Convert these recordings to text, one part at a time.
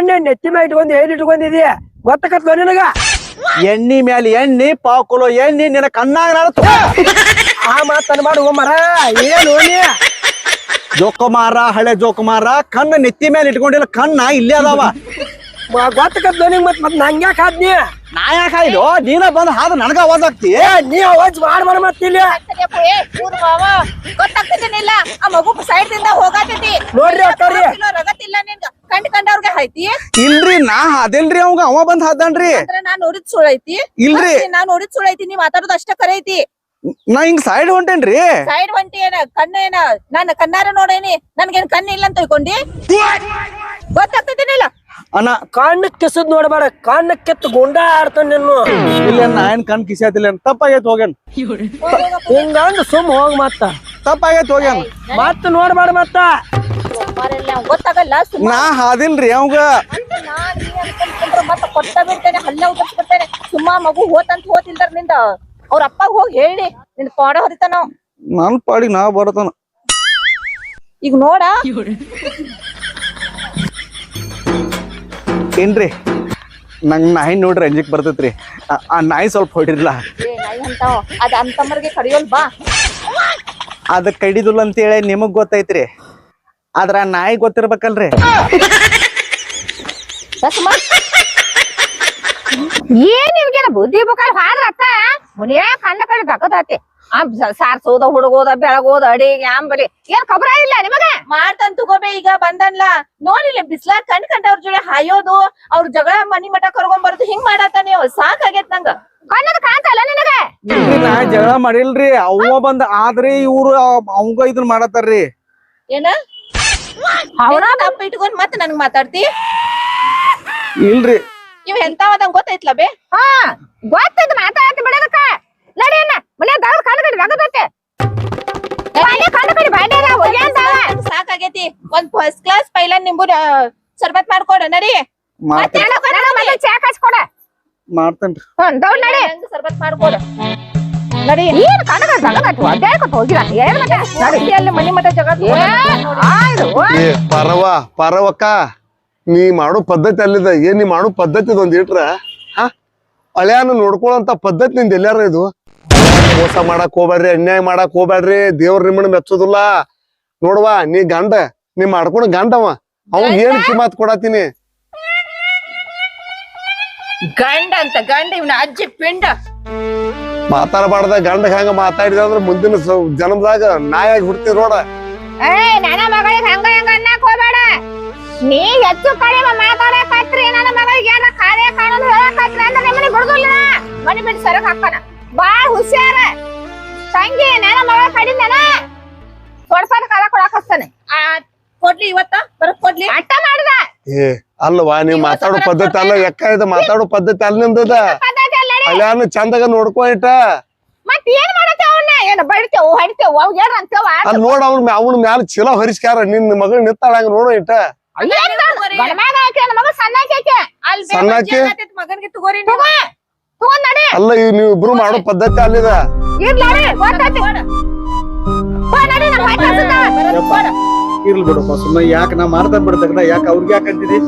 ಕಣ್ಣು ನೆತ್ತಿ ಮೇಲೆ ಇಟ್ಕೊಂಡ್ ಏನ್ ಇಟ್ಕೊಂಡಿದಿ ಗೊತ್ತಕತ್ಲ ನಿನಗ? ಎಣ್ಣಿ ಮ್ಯಾಲ ಎಣ್ಣಿ ಪಾವ್ ಕಿಲೋ ಎಣ್ಣಿ ನಿನ್ನ ಕಣ್ಣಾಗ ನಾಡ್ತು ಆ ಮಾತನ್ನ ಮಾಡು ಮರ ಏನು ನೀ? ಜೋಕುಮಾರ ಹಳೆ ಜೋಕುಮಾರ ಕಣ್ಣ ನೆತ್ತಿ ಮೇಲೆ ಇಟ್ಕೊಂಡಿಲ್ಲ ಕಣ್ಣ ಇಲ್ಲೇ ಅದಾವ. ಗೊತ್ತಕತ್ಲ ನಿಂಗ್ ಮತ್ ಮತ್ ನಂಗ್ಯಾಕ ಆದ್ನಿ ನಾ ಯಾಕ ಇದು ನೀನ ಬಂದ್ ಹಾದ ನನಗ ಅವಾಜ್ ಆಗ್ತಿ. ಏ ನೀ ಅವಾಜ್ ಮಾಡ್ಬಾರ ಮತ್ತಿಲ್ಲ ಗೊತ್ತಾಗ್ತಿದ್ದೇನಿಲ್ಲ ಆ ಮಗು ಸೈಡ್ ದಿಂದ ಹೋಗಾತೈತಿ ನೋಡ್ರಿ ಅಕ್ಕಾರಿ ರಗತ್ತಿಲ್ಲ ನಿನ್ಗ ಕಂಡವ್ರಿಗೆ ಐತಿ ಇಲ್ರಿ ನಾ ಹಾದಿಲ್ರಿ ಅವಂಗ. ಅವ ಬಂದ್ ಹಾದನ್ರಿ. ಅಂದ್ರೆ ನಾನ್ ನೋಡಿದ್ ಸುಳ್ಳು ಐತಿ ಇಲ್ರಿ. ಮತ್ತೆ ನಾನ್ ನೋಡಿದ್ ಸುಳ್ಳು ಐತಿ ನೀ ಮಾತಾಡೋದು ಅಷ್ಟ ಕರೆ ಐತಿ ನಾ ಹಿಂಗ್ ಸೈಡ್ ಹೊಂಟೇನ್ರಿ. ಸೈಡ್ ಒಂಟಿ ಏನ? ಕಣ್ಣ ಏನ? ನಾನು ಕಣ್ಣಾರ ನೋಡೇನಿ. ನನ್ಗೇನ್ ಕಣ್ಣ ಇಲ್ಲ ಅಂತ ತಿಳ್ಕೊಂಡಿ? ಗೊತ್ತಾಗ್ತಿದ್ದೇನಿಲ್ಲ ಅಣ್ಣ ಕಣ್ಣು ಕೆಸದ್ ನೋಡ್ಬೇಡ. ಕಣ್ಣು ಕೆತ್ತ ಗುಂಡ ಆಡ್ತಾನ ನಿನ್ನು. ಇಲ್ಲ ನಾ ಏನ್ ಕಣ್ ಕಿಸಾತಿಲ್ಲ ತಪ್ಪಾಗೈತ್ ಹೋಗ್ಯಾನ. ಹಿಂಗಂದ್ ಸುಮ್ ಹೋಗ್ ಮತ್ತ. ತಪ್ಪಾಗೈತ್ ಹೋಗ್ಯಾನ. ಮತ್ತ ನೋಡ್ಬೇಡ ಮತ್ತ. ಗೊತ್ತಾಗಲ್ಲ ನಾ ಹಾದಿಲ್ರಿ ಅವಂಗ. ಮತ್ತ ಕೊಟ್ಟ ಬಿಡ್ತೇನೆ ಹಲ್ಲ ಉದರ್ಸ್ಬಿಡ್ತೇನೆ ಸುಮ್ಮ ಮಗು ಹೋತಂತ ಹೋತಿಲ್ದಾರ ನಿಂದ. ಅವ್ರ ಅಪ್ಪ ಹೋಗಿ ಹೇಳಿ ನಿನ್ ಪಾಡ ಹೊರಿತಾನ. ನನ್ ಪಾಡಿಗೆ ನಾ ಬರತಾನ ಈಗ ನೋಡ. ಏನ್ರಿ? ನಂಗ್ ನಾಯಿ ನೋಡ್ರಿ ಅಂಜಿಕ್ ಬರ್ತೈತ್ರಿ. ಆ- ನಾಯಿ ಸ್ವಲ್ಪ ಹೊಡಿರ್ಲ. ಅದ ಅಂತಮ್ಮರಿಗೆ ಕಡಿಯೋಲ್ ಬಾ. ಅದ ಕಡಿದಿಲ್ಲ ಅಂತೇಳಿ ನಿಮಗ್ ಗೊತ್ತೈತ್ರಿ. ಆದ್ರ ನಾಯಿ ಗೊತ್ತಿರ್ಬೇಕಲ್ರಿ. ಏನ್ ನಿಮ್ಗೆ ಬುದ್ಧಿ ಬೇಕಾದ್ರೆ ಹಾದ್ರ ಅತ್ತ? ಮುನಿಯ ಕಣ್ಣ ಕಡೆ ಸ- ಸಾರ್ಸೋದ ಹುಡುಗೋದ ಬೆಳಗೋದ ಅಡಿಗೆ ಆಂಬಲಿ ಏನ್ ಖಬರ ಇಲ್ಲ ನಿಮಗ? ಮಾಡ್ತಾನ್ ತಗೋಬೇ ಈಗ ಬಂದನ್ಲ. ನೋಡಿಲ್ಲ ಬಿಸ್ಲಾ ಕಣ್ ಕಂಡವ್ರ ಜೋಡಿ ಹಾಯೋದು ಅವ್ರ ಜಗಳ ಮನಿ ಮಠ ಕರ್ಕೊಂಡ್ ಬರೋದು ಹಿಂಗ್ ಮಾಡಾತ ನೀವು? ಸಾಕಾಗೈತ್ ನಂಗ. ಕಣ್ಣದ ಕಾಣ್ತಲ್ಲ ನಿನಗ? ನಾ ಜಗಳ ಮಾಡಿಲ್ರಿ. ಅವ್ವ ಬಂದ ಆದ್ರಿ ಇವ್ರು ಅವಂಗ ಇದನ್ ಮಾಡತ್ತಾರ್ರಿ. ಏನ? ಅವನ ತಪ್ಪ ಇಟ್ಕೊಂಡ್ ಮತ್ ನನ್ಗ್ ಮಾತಾಡ್ತಿ? ಇಲ್ರಿ. ಇವ್ ಎಂತಾವದಂಗ್ ಗೊತ್ತೈತ್ಲ ಬೇ? ಹಾ ಗೊತ್ತೈತಿ ಮಾತಾಡತ್ತಿ ಬಿಡದಕ್ಕ ಅಣ್ಣ ಮನೆ ದಗದ ಕಣ್ಣ ಕಡಿ ಬಾಂಡೆ ಹೋಗ್ಯಾಂತಾವ ನಂಗ್ ಸಾಕಾಗೈತಿ. ಒಂದ್ ಫಸ್ಟ್ ಕ್ಲಾಸ್ ಪೈಲ ನಿಂಬು ಸರ್ಬತ್ ಮಾಡ್ಕೊಡ ನಡಿ. ಮಾಡ್ತೇನೆ. ಮತ್ತೆ ಚಾ ಕಾಸ್ಕೊಡ ಮಾಡ್ತೇನ್ರಿ. ಹ್ಮ್ ದೌಡ್ ನಡಿ. ಸರ್ಬತ್ ಮಾಡ್ಕೊಡ. ನಡಿ. ಏನ್ ಕಣ್ಣ ಕಡೆ ದಗದತ್ತು ಅಡ್ಡಾಡ್ಕೊತ ಹೋಗಿಲ್ಲ. ಏನ್ ಮತ್ತೆ? ನಡಿ. ಅಲ್ಲಿ ಮನಿ ಮಠ ಜಗಳ ಏನ್ ಆಯ್ತು ಏ ಪರವ ಪರವಕ್ಕ ನೀ ಮಾಡೋ ಪದ್ಧತಿ ಅಲ್ಲಿದ ಏನ್ ನೀ ಮಾಡೋ ಪದ್ಧತಿ ಒಂದ್ ಇಟ್ರ? ಹಾ? ಹಳ್ಯಾನ ನೋಡ್ಕೊಳ್ಳೋಂತ ಪದ್ಧತಿ ನಿಂದ ಎಲ್ಲಾರ ಇದು? ಮೋಸ ಮಾಡಕ್ ಹೋಗ್ಬೇಡ್ರಿ ಅನ್ಯಾಯ ಮಾಡಕ್ ಹೋಗ್ಬೇಡ್ರಿ ದೇವ್ರ ನಿಮ್ಮನ್ನ ಮೆಚ್ಚೋದಿಲ್ಲ. ನೋಡ್ವಾ ನೀ ಗಂಡ ನೀ ಮಾಡ್ಕೊಂಡು ಗಂಡವ. ಅವ್ ಏನ್ ಕಿಮಾತ್ ಕೊಡತೀನಿ ಗಂಡ ಅಂತ ಗಂಡ ಇವನ ಅಜ್ಜಿ ಪಿಂಡ. ಮಾತಾಡಬಾರ್ದ ಗಂಡ ಹೆಂಗ ಮಾತಾಡಿದ ಅಂದ್ರ ಮುಂದಿನ ಸ- ಜನ್ಮದಾಗ ನಾಯಾಗಿ ಹುಡ್ತೀವಿ ನೋಡ. ಏ ನನ್ನ ಮಗಳಿಗೆ ಹಂಗ ಹಂಗ ಅನ್ನಕ್ ಹೋಗ್ಬೇಡ. ನೀ ಹೆಚ್ಚು ಕಡಿಮೆ ಮಾತಾಡಕತ್ರಿ ನನ್ನ ಮಗಳಿಗೆ ಏನ ಕಾರ್ಯ ಕಾಣೋದು ಹೇಳಕತ್ರಿ ಅಂದ್ರೆ ನಿಮ್ಮನೆ ಬಿಡುದಿಲ್ಲ. ಮನಿ ಬಿಟ್ಟು ಸರಕ್ ಹಾಕನ ಬಾಳ್ ಹುಷಾರ. ತಂಗಿ ನನ್ನ ಮಗಳ ಕಡಿಮೆನ? ಕೊಡ್ಸಾದ ಕಾಲ ಕೊಡಕಸ್ತಾನೆ. ಆ ಕೊಡ್ಲಿ ಇವತ್ತ? ಬರ ಕೊಡ್ಲಿ? ಅಟ್ಟ ಮಾಡ್ದ. ಏ ಅಲ್ವಾ ನೀವ್ ಮಾತಾಡೋ ಪದ್ಧತಿ ಅಲ್ಲ ಎಕ್ಕ ಇದು ಮಾತಾಡೋ ಪದ್ಧತಿ ಅಲ್ಲ ನಿಂದದ ಪದ್ಧತಿ ಚಂದಗ ಇಟ್ಟ ಮತ್ ಏನ್ ಮಾಡತ್ತೆ ಅವನ್ನ ಏನ್ ಬಡಿತೇವ್ ಹೊಡಿತೇವ್ ಅವ್ ಏನ್ ಅಂತೇವ? ಅಲ್ಲಿ ನೋಡ ಅವ್ನ ಅವನ ಮ್ಯಾಲ ಚೀಲ ಹೊರಿಸ್ಕ್ಯಾರ ನಿನ್ನ ಮಗಳ ನಿತ್ತಾಳ ಹಂಗ ನೋಡು ಇಟ್ಟ. ಸಣ್ಣಾಕಿ? ಮಗನ್ಗೆ ತಗೋರಿ ನೀವು. ತಗೊಂಡ್ ನಡಿ. ಅಲ್ಲ ಇವ್ ನೀವ್ ಇಬ್ರು ಮಾಡೋ ಪದ್ಧತಿ ಅಲ್ಲಿದ. ಇರ್ಲಿ ಬಿಡಪ್ಪ ಸುಮ್ಮನೆ ಯಾಕೆ ನಾ ಮಾಡ್ತಾ ಬಿಡ್ತಕ್ಕ ಯಾಕೆ ಅವ್ರಿಗೆ ಯಾಕೆ ಅಂತಿದಿ?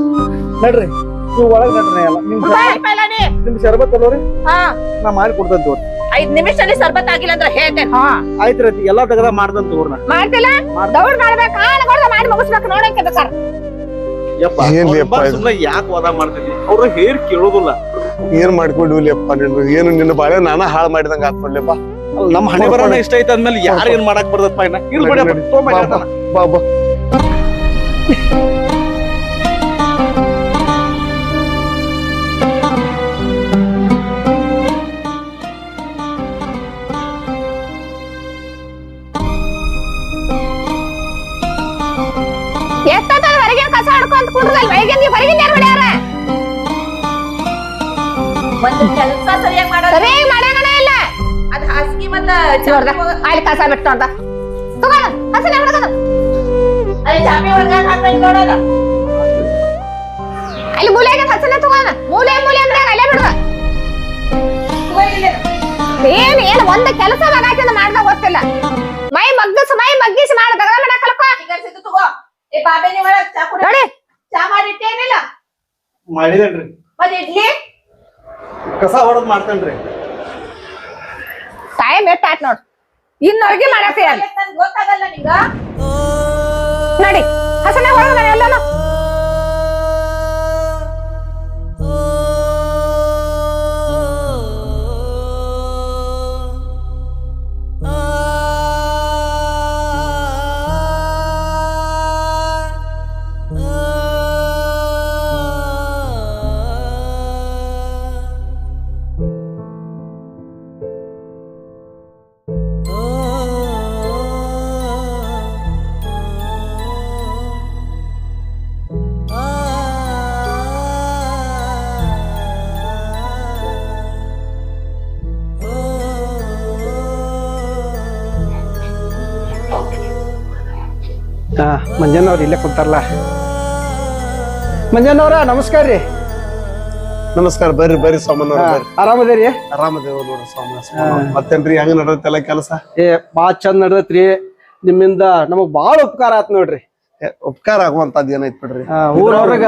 ನಡ್ರಿ. ನೀವು ಒಳಗ್ ನಡ್ರಿ ಎಲ್ಲ ನಿಮ್ ಬಾ, ಪೈಲಾನಿ. ನಿಮ್ ಶರಬತ್ ಅಲ್ವರಿ ಹಾ. ನಾ ಮಾಡಿ ಕೊಡ್ತೇನೆ ಐದ್ ನಿಮಿಷದಲ್ಲಿ ಸರ್ಬತ್ ಆಗಿಲ್ಲ ಅಂದ್ರೆ ಹೇಳ್ತೇನೆ ಹಾ. ಆಯ್ತು ರೀ ಎಲ್ಲಾ ತಗದ ಮಾಡ್ದಂತ ತಗೋರ್ನ ಮಾಡ್ತಿಲ್ಲ? ದೌಡ್ ಮಾಡ್ಬೇಕ ಅನ್ಕೊಳ್ದ ಮಾಡಿ ಮುಗಿಸ್ಬೇಕು ನೋಡಕ್ಕೆ ಬೇಕಾರ. ಯಪ್ಪ ಏನ್ಲಿ ಯಪ್ಪ ಇದು? ಸುಮ್ಮನೆ ಯಾಕೆ ವಾದ ಅವ್ರು ಹೇರ್ ಕೇಳೋದಿಲ್ಲ. ಏನ್ ಮಾಡ್ಕೊಂಡಿವ್ಲಿಯಪ್ಪ ಏನು ನಿನ್ನ ಬಾಳೆ ನಾನ ಹಾಳು ಮಾಡಿದಂಗ ಹಾಕೊಳ್ಳಿಪ್ಪ ನಮ್ಮ ಹಣೆ ಬರೋಣ ಇಷ್ಟ ಐತೆ ಅಂದ್ಮೇಲೆ ಯಾರು ಏನ್ ಮಾಡಕ್ ಬರ್ತಪ್ಪ ಇನ್ನ? ತೊಗೊಂಬಾ ಬಾ, ಬಾ. ಮತ್ತ ನೋಡ್ದ ಚಾಪೆ ಒಳಗ- ಅಲ್ಲಿ ಕಸ ಬಿಟ್ಟು ಅಂತ ತಗೋಣ ಹಸನ ಹೊಡ್ಕೋದು ಅಲ್ಲಿ ಚಾಪೆ ಒಳಗ ಹಾಕಿ ನೋಡೋದ ಅಲ್ಲಿ ಮೂಲೆಗೆ ಹಸನ ತಗೋಣ ಮೂಲೆ ಮೂಲೆ ಅಂದ್ರೆ ಅಲ್ಲೇ ಬಿಡುವ ಏನ್ ಏನ್ ಒಂದ್ ಕೆಲಸ ಮಗಾತಿಂದ ಮಾಡ್ದ ಗೊತ್ತಿಲ್ಲ ಮೈ ಮಗ್ಗಿಸ್ ಮೈ ಮಗ್ಗಿಸಿ ಮಾಡ ದಗದ ಮಾಡಕಲ್ಪ ತಗೋ ಏ ಬಾಬೆ ನೀ ಒಳಗ್ ಚಾ ಕುಡಿ ನೋಡಿ ಚಾ ಮಾಡಿಟ್ಟೇನಿಲ್ಲ ಮಾಡಿದೇನ್ರಿ ಮತ್ ಇಡ್ಲಿ ಕಸ ಹೊಡೆದ್ ಮಾಡ್ತೇನ್ರಿ ಟೈಮ್ ಎಷ್ಟ್ ಆಯ್ತು ನೋಡ್. ಇನ್ನ ಅಡ್ಗೆ ಮಾಡಕ್ಕೆ ನಡಿ. ಹಸನ ಹೊರಗ ಎಲ್ಲಾನು ಹಾ ಅವ್ರ ಇಲ್ಲೇ ಕುಂತಾರಲ್ಲ. ಮಂಜನವ್ರ ನಮಸ್ಕಾರ ರೀ. ನಮಸ್ಕಾರ ಬರ್ರಿ ಬರ್ರಿ ಬರ್ರಿ. ಆರಾಮದೇರಿ ಆರಾಮದೇವ ನೋಡ್ರಿ ಸೋಮಣ್ಣ ಮತ್ತೇನ್ರಿ ಹೆಂಗ್ ನಡತ್ತೆಲ್ಲ ಕೆಲಸ? ಏ ಬಾ ಚಂದ ನಡ್ದತ್ರಿ. ನಿಮ್ಮಿಂದ ನಮಗ್ ಬಾಳ ಉಪಕಾರ ಆತ್ ನೋಡ್ರಿ. ಉಪಕಾರ ಆಗುವಂತದ್ ಏನೈತ್ ಬಿಡ್ರಿ? ಊರ್ ಹೊರಗ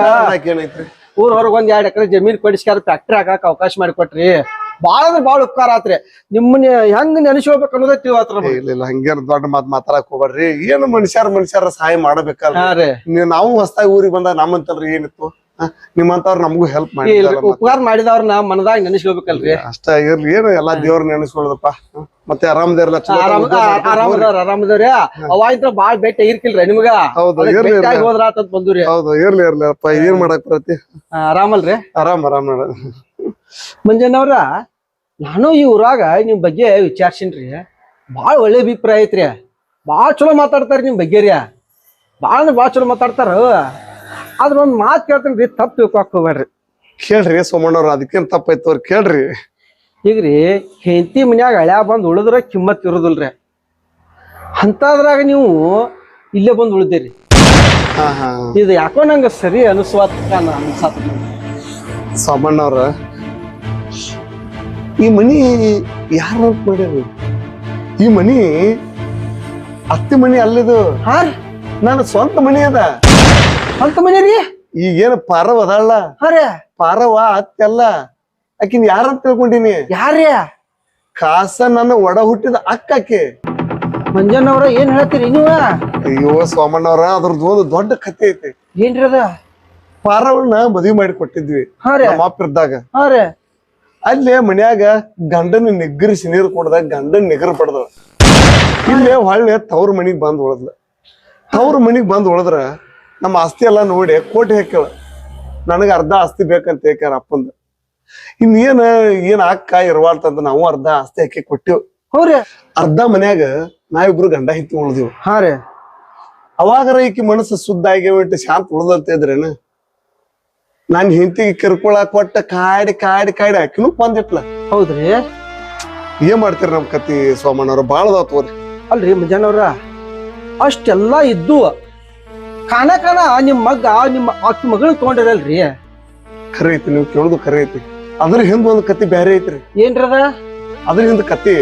ಏನೈತ್ರಿ? ಊರ್ ಹೊರಗ್ ಒಂದ್ ಎರಡ್ ಎಕರೆ ಜಮೀನ್ ಕೊಡಿಸ್ಕಾರ ಫ್ಯಾಕ್ಟ್ರಿ ಹಾಕಕ್ ಅವಕಾಶ ಮಾಡಿಕೊಟ್ರಿ. ಬಾಳ ಅಂದ್ರೆ ಬಾಳ ಉಪಕಾರ ಆತ್ರಿ. ನಿಮ್ಮನ್ನ ಹೆಂಗ್ ನೆನೆಸ್ಕೋಬೇಕು ಅನ್ನೋದೇ ತಿಳಿವತ್ರ ಇಲ್ಲ ಹಂಗೇನ್ ದೊಡ್ಡ ಮಾತ್ ಮಾತಾಡಕ್ ಹೋಗ್ಬೇಡ್ರಿ. ಏನು ಮನುಷ್ಯರ ಮನುಷ್ಯರ ಸಹಾಯ ಮಾಡ್ಬೇಕಲ್ರಿ? ನೀವ್ ಹೊಸ್ತಾಗಿ ಊರಿಗೆ ಬಂದಾಗ ನಮ್ಮಂತಲ್ರಿ ಏನಿತ್ತು? ನಿಮ್ಮಂತವ್ರ ನಮಗೂ ಹೆಲ್ಪ್ ಮಾಡಿ ಉಪಕಾರ ಮಾಡಿದವ್ರನ್ನ ಮನದಾಗ ನೆನೆಸ್ಕೋಬೇಕಲ್ರಿ ಅಷ್ಟ ಇರ್ಲಿ. ಏನು ಎಲ್ಲಾ ದೇವ್ರ ನೆನೆಸ್ಕೊಳ್ಳೋದಪ್ಪ? ಮತ್ತೆ ಆರಾಮದಿರಲ್ಲ ಚಲೋ ಆರಾಮ ಉದ್ಯೋಗ ಮಾಡ್ಕೊಂಡ್ ಹೋಗ್ರಿ. ಆರಾಮದವ್ರ ಆರಾಮದವ್ರಿ. ಅವಾಗಿಂತ ಬಾಳ್ ಭೇಟಿ ಇರ್ಕಿಲ್ರಿ ನಿಮ್ಗ. ಹೌದು. ಹೋದ್ರ ಬಂದ್ರಿ. ಹೌದು ಇರ್ಲಿ ಇರ್ಲಿ ಅಪ್ಪ. ಏನ್ ಮಾಡಕ್ ಬರತಿ ಆರಾಮಲ್ರಿ? ಆರಾಮ್ ಆರಾಮ್ ನೋಡ. ಮಂಜಣ್ಣವ್ರ ನಾನು ಈ ಊರಾಗ ನಿಮ್ಮ ಬಗ್ಗೆ ವಿಚಾರ್ಸಿನ್ರಿ. ಭಾಳ ಒಳ್ಳೆ ಅಭಿಪ್ರಾಯ ಐತ್ರಿ. ಭಾಳ ಚಲೋ ಮಾತಾಡ್ತಾರೆ ನಿಮ್ಮ ಬಗ್ಗೆ ರೀ ಭಾಳ ಅಂದ್ರೆ ಭಾಳ ಚಲೋ ಮಾತಾಡ್ತಾರ. ಆದ್ರೆ ಒಂದು ಮಾತು ಕೇಳ್ತೀನಿ ರೀ ತಪ್ಪು ತಿಳ್ಕೊಕ್ ಹೋಗ್ಬೇಡ್ರಿ ಕೇಳ್ರಿ ಸೋಮಣ್ಣವ್ರ ಅದಕ್ಕೇನ್ ತಪ್ಪಾಯ್ತು ಅವ್ರು ಕೇಳ್ರಿ. ರೀ ಹೆಂಡತಿ ಮನ್ಯಾಗ ಹಳ್ಯಾ ಬಂದು ಉಳಿದ್ರೆ ಕಿಮ್ಮತ್ ಇರೋದಿಲ್ರಿ. ಅಂತದ್ರಾಗ ನೀವು ಇಲ್ಲೇ ಬಂದು ಉಳಿದಿರಿ. ಇದು ಯಾಕೋ ನಂಗೆ ಸರಿ ಅನಿಸ್ವಾತ ಅನ್ಸತ್ ಸೋಮಣ್ಣವ್ರ ಈ ಮನಿ ಯಾರ ಮಾಡ್ಯಾರ ಈ ಮನಿ ಅತ್ತಿ ಮನಿ ಅಲ್ಲಿದು. ಹಾ ನನ್ನ ಸ್ವಂತ ಮನಿ ಅದ. ಸ್ವಂತ ಮನಿ ರೀ? ಈಗೇನು ಪಾರವ ಅದಲ್ಲ ಹಾ ರೀ. ಪಾರವ ಅತ್ತೆಲ್ಲ ಆಕಿನ್ ಯಾರಂತ ತಿಳ್ಕೊಂಡಿನಿ? ಯಾರ್ಯ ಕಾಸ ನನ್ನ ಒಡ ಹುಟ್ಟಿದ ಅಕ್ಕ ಆಕಿ. ಮಂಜಣ್ಣವ್ರ ಏನ್ ಹೇಳ್ತೀರಿ ನೀವ? ಅಯ್ಯೋ ಸೋಮಣ್ಣವ್ರ ಅದ್ರದ್ದು ಒಂದು ದೊಡ್ಡ ಕತೆ ಐತಿ. ಏನ್ರಿ ಅದ? ಪಾರವನ್ನ ಮದ್ವಿ ಮಾಡಿ ಕೊಟ್ಟಿದ್ವಿ ಹಾ ರೀ. ನಮ್ಮ ಅಪ್ಪ ಇದ್ದಾಗ. ಹಾ ರೀ. ಅಲ್ಲೇ ಮನ್ಯಾಗ ಗಂಡನ ನಿಗ್ಗರಿಸಿ ನೀರು ಕೊಡ್ದಾಗ ಗಂಡನ್ ನಿಗರ್ ಪಡ್ದ. ಇಲ್ಲೇ ಹೊಳ್ಳೆ ತವ್ರ ಮನಿಗ್ ಬಂದ್ ಉಳದ್ಲ. ತವ್ರ ಮನಿಗ್ ಬಂದ್ ಉಳದ್ರ ನಮ್ಮ ಆಸ್ತಿ ಎಲ್ಲ ನೋಡಿ ಕೋಟಿ ಹಾಕ್ಯಾಳ. ನನಗ ಅರ್ಧ ಆಸ್ತಿ ಬೇಕಂತ ಹೇಳ್ಯಾರ ಅಪ್ಪಂದ. ಇನ್ನೇನ ಏನ್ ಅಕ್ಕ ಇರ್ವಾಳ್ತಂತ ನಾವು ಅರ್ಧ ಆಸ್ತಿ ಹಾಕಿ ಕೊಟ್ಟಿವ್. ಹೌರಿ ಅರ್ಧ ಮನ್ಯಾಗ ನಾವಿಬ್ರು ಗಂಡ ಹಿತ್ತು ಉಳ್ದಿವ್. ಹಾ ರೀ. ಅವಾಗರ ಈಕಿ ಮನಸ್ಸು ಶುದ್ಧ ಆಗಿ ಶಾಂತ ಉಳ್ದಂತ ಇದ್ರೇನ? ನಾನ್ ಹಿಂತಿಗೆ ಕಿರ್ಕೊಳ ಕೊಟ್ಟ ಕಾಡಿ ಕಾಡಿ ಕಾಡಿ ಆಕಿನೂ ಬಂದಿಟ್ಲ. ಹೌದ್ರಿ? ಏನ್ ಮಾಡ್ತೀರಿ ನಮ್ ಕತಿ ಸೋಮಣ್ಣವ್ರ ಬಾಳದಾವ್ ತೋರಿ ಅಲ್ರಿ ಮುಂಜಾನವ್ರ ಅಷ್ಟೆಲ್ಲಾ ಇದ್ದು ಕಾಣ ಕಾಣ ನಿಮ್ ಮಗ ನಿಮ್ಮ ಆಕಿ ಮಗಳ್ ತಗೊಂಡಿರಲ್ರಿ? ಖರೆ ಐತಿ ನೀವು ಕೇಳುದು ಖರೆ ಐತಿ ಅದ್ರ ಹಿಂದ್ ಒಂದ್ ಕತಿ ಬ್ಯಾರೆ ಐತ್ರಿ. ಏನ್ರದ ಅದ್ರ ಹಿಂದ್ ಕತಿ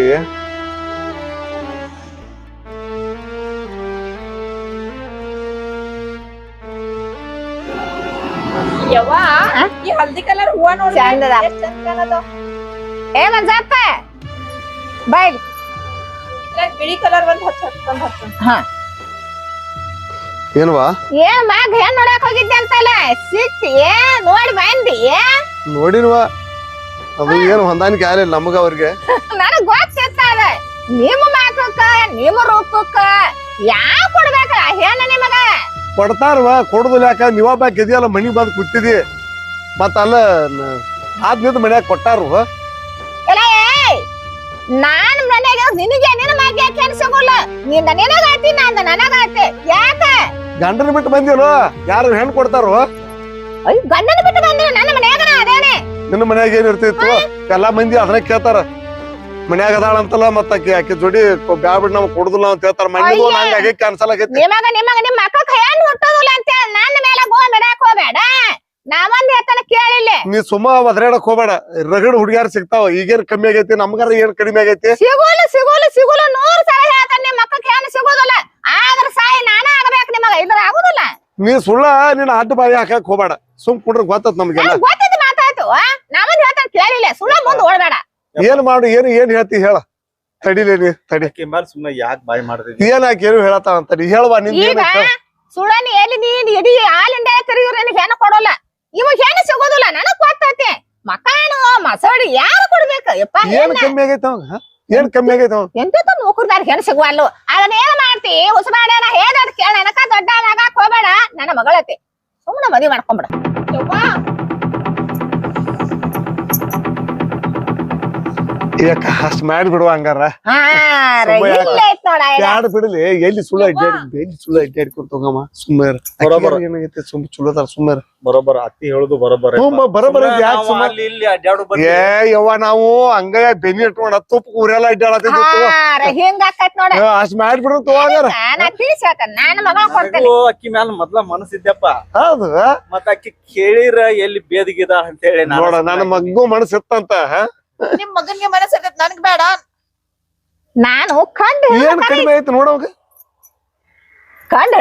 ಹೂವ ನೋಡಿ ಚಂದ ಅದ. ಎಷ್ಟ್ ಚಂದ ಕಾಣತಾವ್. ಏ ಮಂಜಪ್ಪ ಬಾಯ್ ಇದ್ರಾಗ್ ಬಿಳಿ ಕಲರ್ ಒಂದ್ ಹಚ್ಚ ಹಚ್ಕೊಂಡ್ ಹಚ್ಚ ಏನ್ವಾ ಏನ್ ಮಗ ಏನ್ ನೋಡಕ್ ಹೋಗಿದ್ದೆ ಅಂತಲ್ಲ ಸಿಟ್ ಏ ನೋಡಿ ಬಂದಿ ನೋಡಿಲ್ವಾ? ಅದು ಏನು ಹೊಂದಾಣಿಕೆ ಆಗಲಿಲ್ಲ ನಮಗ ಅವ್ರಿಗೆ. ನನಗ್ ಗೊತ್ತಿರ್ತದ. ನಿಮ್ಮ ಮಾಕಕ್ಕ ನಿಮ್ಮ ರೂಪಕ್ಕ ಯಾ ಕೊಡ್ಬೇಕ? ಹೆಣ್ಣು ನಿಮಗ ಕೊಡ್ತಾರವ ಕೊಡುದಿಲ್ಲ ಯಾಕ? ನೀವೊಬ್ಬ ಇದೆಯಲ್ಲ ಮನಿಗ್ ಬಂದ್ ಕೂತಿದಿ ಮತ್ತ ಅಲ್ಲ ಆದ್ಮೇಲೆ ಮನ್ಯಾಗ ಕೊಟ್ಟಾರು. ನಾನ್ ಮನೆಗೆ ನಿನಗೆ ನಿನ್ನ ಮಗ ಯಾಕೆ ಅನ್ಸಗೋಲ್ಲ. ನಿಂದ ನಿನಗಾತಿ ನಂದ ನನಗಾತಿ ಯಾಕ? ಗಂಡನ ಬಿಟ್ಟು ಬಂದಿರೋ ಯಾರು ಹೆಣ್ ಕೊಡ್ತಾರೋ? ಅಯ್ಯ ಗಂಡನ ಬಿಟ್ಟು ಬಂದ್ರೆ ನನ್ನ ಮನ್ಯಾಗ ಅದೇನೆ? ನಿನ್ನ ಮನ್ಯಾಗ ಏನ್ ಇರ್ತಿತ್ತು? ಎಲ್ಲಾ ಮಂದಿ ಅದನ್ನ ಕೇಳ್ತಾರ. ಮನ್ಯಾಗ ಅದಾಳ ಅಂತಲ್ಲ ಮತ್ತ ಆಕಿ ಆಕಿ ಜೋಡಿ ಬ್ಯಾಡ ಬಿಡ್ ನಮ್ಗ್ ಕೊಡುದಿಲ್ಲ ಅಂತ ಹೇಳ್ತಾರ. ಮಂದಿ ಹಂಗ ಆಗೇ ಕ್ಯಾನ್ಸಲ್ ಆಗೈತಿ. ನಿಮಗ ನಿಮಗ ನಿಮ್ಮ ಅಕ್ಕ ಹೆಣ್ಣು ಹುಟ್ಟೋದಿಲ್ಲ ಅಂತ ಹೇಳಿ ನನ್ನ ಮೇಲೆ ಗೋ ಬಿಡಾಕ್ ಹೋಗ್ಬೇಡ. ನಾವೊಂದ್ ಹೇಳ್ತಾನ ಕೇಳಿಲ್ಲ. ನೀ ಸುಮ್ಮ ಒದ್ರಾಡಕ್ ಹೋಗಬೇಡ. ರಗಡ್ ಹುಡುಗ್ಯಾರ ಸಿಗ್ತಾವ. ಈಗೇನ್ ಕಮ್ಮಿ ಆಗೈತಿ? ನಮ್ಗಾರ ಏನ್ ಕಡಿಮೆ ಆಗೈತಿ? ಸಿಗೋಲ್ಲ ಸಿಗೋಲ್ಲ ಸಿಗೋಲ್ಲ. ನೂರ್ ಸಲ ಹೇಳ್ತಾನೆ ನಿಮ್ಮ ಮಕ್ಕಕ್ಕೆ ಹೆಣ್ಣು ಸಿಗೋದಿಲ್ಲ. ಆದ್ರ ಸಾಯಿ ನಾನ ಆಗ್ಬೇಕು ನಿಮಗ. ಇದ್ರ ಆಗುದಿಲ್ಲ. ನೀ ಸುಳ್ಳ ನಿನ್ನ ಅಡ್ಡ ಬಾಯಿ ಹಾಕಕ್ ಹೋಗ್ಬೇಡ. ಸುಮ್ ಕುಡ್ರ ಗೊತ್ತತ್ ನಮ್ಗೆಲ್ಲ. ಗೊತ್ತಿದ್ದು ಮಾತಾಯ್ತು ನಾವನ್ ಹೇಳ್ತಾನೆ ಕೇಳಿಲ್ಲ. ಸುಳ್ಳ ಮುಂದ್ ಓಡ್ಬೇಡ. ಏನ್ ಮಾಡು ಏನು ಏನ್ ಹೇಳ್ತಿ ಹೇಳ. ತಡಿಲೇ ನೀ ತಡಿ. ಸುಮ್ನೆ ಮೇಲೆ ಸುಮ್ಮನೆ ಯಾಕೆ ಬಾಯಿ ಮಾಡ್ತಿದ್ದಿ? ಏನ್ ಹಾಕಿ ಏನು ಹೇಳತ್ತಾಳ ನೀ? ಹೇಳುವ ನಿನ್ ಈಗ ಸುಳ್ಳ ಸುಳ್ಳನಿ ಎಲ್ಲಿ ನೀನ್ ಇಡೀ ಹಾಲಿಂದ ತಿರುಗಿದ್ರೆ ನನಗೆ ಹೆಣ್ಣು ಕೊಡೋಲ್ಲ. ಇವಾಗ ಹೆಣ್ಣು ಸಿಗೋದಿಲ್ಲ ನನಗ್ ಗೊತ್ತೈತೆ. ಮಕಾನು ಮಸಡಿ ಯಾರು ಕೊಡ್ಬೇಕು? ಯಪ್ಪ ಏನ್ ಕಮ್ಮಿ ಆಗೈತ ಅವಂಗ? ಏನ್ ಕಮ್ಮಿ ಆಗೈತ ಅವಂಗ ಎಂತ ನೌಕರ್ದಾರ ಹೆಣ್ಣು ಸಿಗುವಲ್ಲು. ಅದನ್ನ ಏನ್ ಮಾಡ್ತಿ? ಉಸ್ಮಾಡ್ಯಾನ ಹೇಳ್ದ ಕೇಳ. ನನಕ ದೊಡ್ಡ ಆಗಾಕ್ ಹೋಗ್ಬೇಡ ನನ್ನ ಮಗಳತಿ ಸುಮ್ಮನೆ ಮದುವೆ ಮಾಡ್ಕೊಂಬಿಡ. ಮಾಡಿ ಬಿಡುವ ಹಂಗಾರ. ಬ್ಯಾಡ ಬಿಡಲಿ. ಎಲ್ಲಿ ಸುಳ್ಳು ಅಡ್ಡಾಡಿ ಎಲ್ಲಿ ಸುಳ್ಳು ಅಡ್ಡಾಡ್ಕೊಂತ ಹೋಗಮ್ಮ ಸುಮ್ಮನೆ ಬರೋಬರ. ಏನಾಗೈತೆ? ಸುಮ್ ಚಲೋದಾರ ಸುಮ್ಮನೆ ಬರೋಬರ ಅತ್ತಿ ಹೇಳುದು ಬರೋಬರ. ಬರೋಬರ ಯಾಕೆ ಸುಮ್ಮನೆ ಇಲ್ಲಿ ಅಡ್ಡಾಡು. ಏ ಯವ್ವ ನಾವು ಹಂಗ ಬೆನಿ ಇಟ್ಕೊಂಡ ತುಪ್ಪ ಊರೆಲ್ಲ ನೋಡ. ಅಷ್ಟ್ ಮಾಡ್ಬಿಡು ತಗೋಗಾರ ಅಕ್ಕಿ ಮ್ಯಾಲ ಮೊದ್ಲ ಮನಸ್ಸಿದ್ದಪ್ಪ. ಹೌದು ಮತ್ತ ಅಕ್ಕಿ ಕೇಳಿರ ಎಲ್ಲಿ ಬೇದಗಿದ ಅಂತ ಹೇಳಿ ನಾನು ನೋಡ ನನ್ನ ಮಗ್ಗು ಮನಸ್ಸಿತ್ತಂತ? ನಿಮ್ ಮಗನ್ಗೆ ಮನಸ್ಸು ಇರ್ತೈತಿ ನನ್ಗ್ ಬೇಡ. ನಾನು ಕಂಡು ಏನ್ ಕಡಿಮೆ ಆಯ್ತು ನೋಡವಾಗ ಕಂಡು.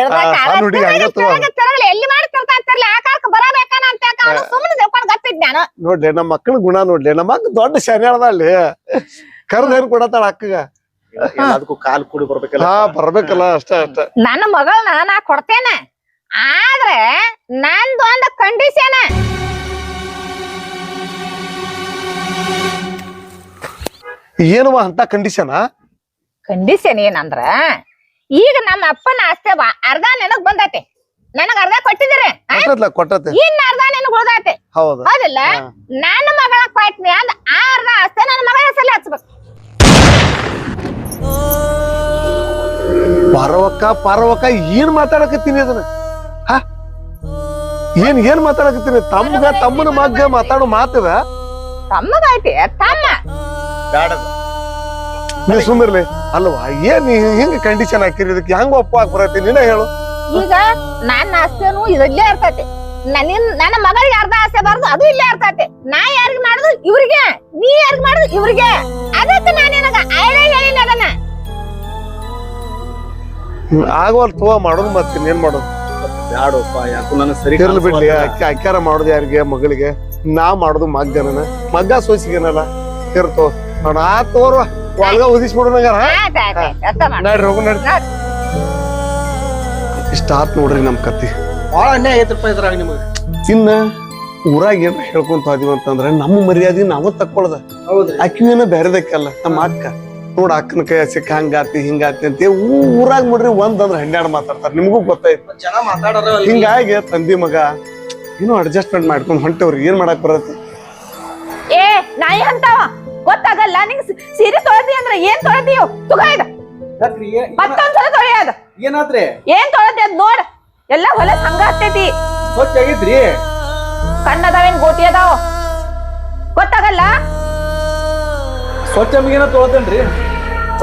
ಎಲ್ಲಿ ಮಾಡಿ ತಿರ್ತಾರ್ತಿರ್ಲಿ ಆಕಾರಕ್ಕೆ ಬರಬೇಕಾನ ಅಂತ ಸುಮ್ಮನೆ ತಿಳ್ಕೊಂಡು ಗಪ್ಪಿದ್ ನಾನು. ನೋಡ್ಲಿ ನಮ್ಮ ಮಕ್ಕಳ ಗುಣ ನೋಡ್ಲಿ. ನಮ್ಮ ಅಕ್ಕ ದೊಡ್ಡ ಶಾನ್ಯಾಳದ ಅಲ್ಲಿ. ಕರ್ದ ಏನ್ ಕೊಡತಾಳ ಅಕ್ಕಗ. ಅದಕ್ಕೂ ಕಾಲ್ ಕೂಡಿ ಬರ್ಬೇಕಲ್ಲ? ಹಾ ಬರ್ಬೇಕಲ್ಲ ಅಷ್ಟ ಅಷ್ಟ. ನನ್ನ ಮಗಳನ್ನ ನಾ ಕೊಡ್ತೇನೆ. ಆದ್ರೆ ನಂದು ಒಂದು ಕಂಡೀಷನ್ ಏನವ ಅಂತ ಕಂಡೀಷನ್ ಕಂಡೀಷನ್ ಏನಂದ್ರ ಈಗ ನಮ್ಮ ಅಪ್ಪನ ಆಸ್ತಿ ಅರ್ಧ ನನಗ್ ಬಂದೈತೆ. ನನಗ್ ಅರ್ಧ? ಕೊಟ್ಟತೆ ಇನ್ನ ಅರ್ಧ ನೆನಕ್ ಉಳ್ದೈತೆ. ಹೌದು. ಹೌದಿಲ್ಲ? ನಾನು ನನ್ನ ಮಗಳ ಕೊಟ್ನಿ ಅಂದ್ ಆ ಅರ್ಧ ಆಸ್ತಿ ನನ್ನ ಮಗಳ ಹೆಸರಲ್ಲಿ ಹಚ್ಬೇಕು. ಪರವಕ್ಕ ಪರವಕ್ಕ ಏನ್ ಮಾತಾಡಕತ್ತೀನಿ ಅದನ್ನ? ಹ? ಏನ್ ಏನ್ ಮಾತಾಡಕತ್ತೀನಿ? ತಮ್ಮಗ ತಮ್ಮನ ಮಗ್ಗ ಮಾತಾಡೋ ಮಾತದ? ತಮ್ಮಗೈತಿ ತಮ್ಮ. ಬ್ಯಾಡ ನೀ ಸುಮ್ಮಿರ್ಲಿ ಅಲ್ವಾ? ಏನ್ ನೀ ಹಿಂಗ ಕಂಡೀಷನ್ ಹಾಕಿರಿ ಇದಕ್ಕೆ? ಹೆಂಗ ಒಪ್ಪ ಆಗ್ಬರತಿ ಬರತ್ತೆ ನೀನ ಹೇಳು. ಈಗ ನನ್ನ ಆಸ್ತೇನು ಇದಲ್ಲೇ ಇರ್ತೈತಿ. ನನ್ನ ನನ್ನ ಮಗಳಿಗೆ ಅರ್ಧ ಆಸೆ ಬಾರ್ದು ಅದು ಇಲ್ಲೇ ಇರ್ತೈತಿ. ನಾ ಯಾರಿಗ ಮಾಡುದು? ಇವ್ರಿಗೆ. ನೀ ಯಾರಿಗ ಮಾಡುದು? ಇವ್ರಿಗೆ. ಅದಕ್ಕೆ ನಾನು ನಿನಗ ಐಡಿಯಾ ಹೇಳಿನ ಅದನ್ನ. ಆಗೋಲ್ ತೋ ಮಾಡೋದು ಮತ್ತೆ ಏನ್ ಮಾಡೋದು? ಬ್ಯಾಡಪ್ಪ ಯಾಕೋ ನನಗೆ ಸರಿ ಇರ್ಲಿ ಬಿಡ್ಲಿ. ಅಕ್ಕಿ ಅಕ್ಕ್ಯಾರ ಮಾಡೋದು ಯಾರಿಗೆ? ಮಗಳಿಗೆ. ನಾ ಮಾಡೋದು ಮಗ್ಗನನ. ಮಗ್ಗ ಸೋಸಿಗೇನಲ್ಲ? ಇರ್ತೋ ನೋಡ ಆ ತೋರ್ವ ಹೋಗು ನಡ್ರಿ. ನೋಡ್. ಇಷ್ಟ ಆತ್ ನೋಡ್ರಿ ನಮ್ ಕತ್ತಿ. ಬಾಳ ಅನ್ಯಾಯ ಐತ್ರಪ್ಪ ಇದ್ರಾಗ ನಿಮಗೆ. ಇನ್ನ ಊರಾಗ ಏನ್ ಹೇಳ್ಕೊಂತ ಹೋದಿವಿ ಅಂತಂದ್ರ ನಮ್ಮ ಮರ್ಯಾದೆ ನಾವು ತಕ್ಕೊಳ್ದ. ಅಕ್ಕಿನ ಬೇರೆದಕ್ಕಲ್ಲ ನಮ್ಮ ಅಕ್ಕ. ನೋಡ ಅಕ್ಕನ ಕೈ ಸಿಕ್ಕ ಹಂಗಾತಿ ಹಿಂಗಾತಿ ಅಂತ ಊರಾಗ ನೋಡ್ರಿ ಒಂದ್ ಅಂದ್ರೆ ಹನ್ನೆರಡು ಮಾತಾಡ್ತಾರ. ನಿಮಗೂ ಗೊತ್ತಾಯ್ತು ಜನ ಮಾತಾಡೋರ ಹಿಂಗಾಗಿ ತಂದಿ ಮಗ ಏನೋ ಅಡ್ಜಸ್ಟ್ಮೆಂಟ್ ಮಾಡ್ಕೊಂಡು ಹೊಂಟವ್ರಿ. ಏನ್ ಮಾಡಕ್ ಬರತ್ತೆ? ಏ ನಾಯಿ ಅಂತಾವ ಗೊತ್ತಾಗಲ್ಲ ನಿಂಗ್ ಸೀರೆ ತೊಳೆದಿ ಅಂದ್ರೆ ಏನ್ ತೊಳೆದಿಯೋ ತುಗ ಇದ ಮತ್ತೊಂದ್ಸಲ ತೊಳೆಯದ ಏನಾದ್ರೆ? ಏನ್ ತೊಳೆದಿ ಅದ್ ನೋಡ್. ಎಲ್ಲ ಹೊಲ ಸಂಗ ಹತ್ತೈತಿ. ಕಣ್ಣದಾವೇನ್ ಗೋಟಿ ಅದಾವ? ಗೊತ್ತಾಗಲ್ಲ? ಸ್ವಚ್ಛ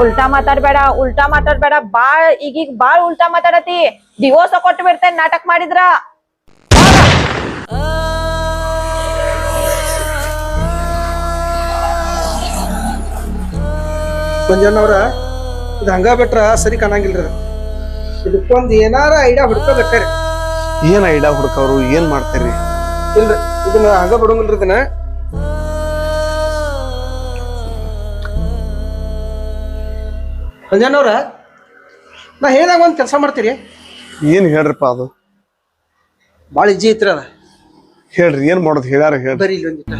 ಉಲ್ಟಾ ಮಾತಾಡ್ಬೇಡ ಉಲ್ಟಾ ಮಾತಾಡ್ಬೇಡ. ಬಾಳ್ ಈಗೀಗ ಬಾಳ್ ಉಲ್ಟಾ ಮಾತಾಡತಿ. ಡಿವೋರ್ಸ್ ಕೊಟ್ಟು ಬಿಡ್ತೇನೆ ನಾಟಕ ಮಾಡಿದ್ರ. ಮಂಜಣ್ಣವ್ರ ಇದು ಹಂಗ ಬಿಟ್ರ ಸರಿ ಕಾಣಂಗಿಲ್ರಿ. ಇದಕ್ಕೊಂದು ಏನಾರ ಐಡಿಯಾ ಹುಡ್ಕೋಬೇಕ್ರಿ. ಏನ್ ಐಡಿಯಾ ಹುಡ್ಕವ್ರು? ಏನ್ ಮಾಡ್ತೀರಿ? ಇಲ್ರಿ ಇದನ್ನ ಹಂಗ ಬಿಡಂಗಿಲ್ರಿ ಇದನ್ನ. ಮಂಜಣ್ಣವ್ರ ನಾ ಹೇಳ್ದಾಗ ಒಂದ್ ಕೆಲಸ ಮಾಡ್ತೀರಿ. ಏನ್ ಹೇಳ್ರಪ್ಪ ಅದು? ಭಾಳ ಇಜ್ಜಿ ಐತ್ರಿ ಅದ. ಹೇಳ್ರಿ ಏನ್ ಮಾಡೋದು ಹೇಳ್ಯಾರ ಹೇಳ್ರಿ. ಬರೀ ಇಲ್ಲಿ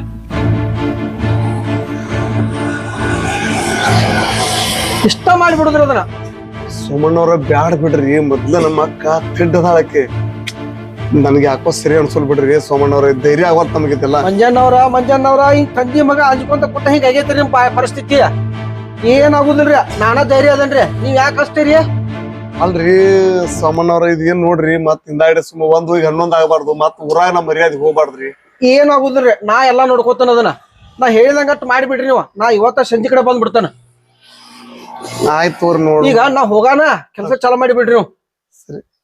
ಇಷ್ಟ ಮಾಡಿಬಿಡುದ್ರಿ ಅದನ್ನ. ಸುಮಣ್ಣವ್ರ ಬ್ಯಾಡ್ ಬಿಡ್ರಿ ಮೊದ್ಲ ನಮ್ಮ ಅಕ್ಕ ತಿಡ್ಡದಾಳಕ್ಕೆ ನನ್ಗೆ ಯಾಕೋ ಸರಿ ಅನ್ಸಲ್ ಬಿಡ್ರಿ ಸೋಮಣ್ಣವ್ರ ಧೈರ್ಯ ಆಗೋದ್ ನಮಗಿದೆಲ್ಲ. ಮಂಜಣ್ಣವ್ರ ಮಂಜಣ್ಣವ್ರ ಈ ತಂದಿ ಮಗ ಅಂಜ್ಕೊಂತ ಕೊಟ್ಟ ಹಿಂಗ ಆಗೈತ್ರಿ ನಿಮ್ ಪಾ- ಪರಿಸ್ಥಿತಿ. ಏನಾಗುದಿಲ್ರಿ ನಾನ ಧೈರ್ಯ ಅದನ್ರಿ ನೀವ್ ಯಾಕೆ ಅಷ್ಟೇರಿ? ಅಲ್ರಿ ಸೋಮಣ್ಣವ್ರ ಇದೇನ್ ನೋಡ್ರಿ ಮತ್ ಹಿಂದಾಡಿ ಸುಮ್ಮ ಒಂದ್ ಹೋಗಿ ಹನ್ನೊಂದ್ ಆಗಬಾರ್ದು ಮತ್ ಊರಾಗ ನಮ್ಮ ಮರ್ಯಾದೆ ಹೋಗ್ಬಾರ್ದ್ರಿ. ಏನಾಗುದಿಲ್ರಿ ನಾ ಎಲ್ಲಾ ನೋಡ್ಕೋತಾನ ಅದನ್ನ. ನಾ ಹೇಳಿದಂಗಟ್ ಮಾಡಿಬಿಡ್ರಿ ನೀವು ನಾ ಇವತ್ತ ಸಂಜೆ ಕಡೆ ಬಂದ್ಬಿಡ್ತಾನ. ಆಯ್ತು ತೋರಿ ನೋಡಿ. ಈಗ ನಾ ಹೋಗಾನ ಕೆಲಸ ಚಾಲು ಮಾಡಿ ಬಿಡ್ರಿ ನೀವು.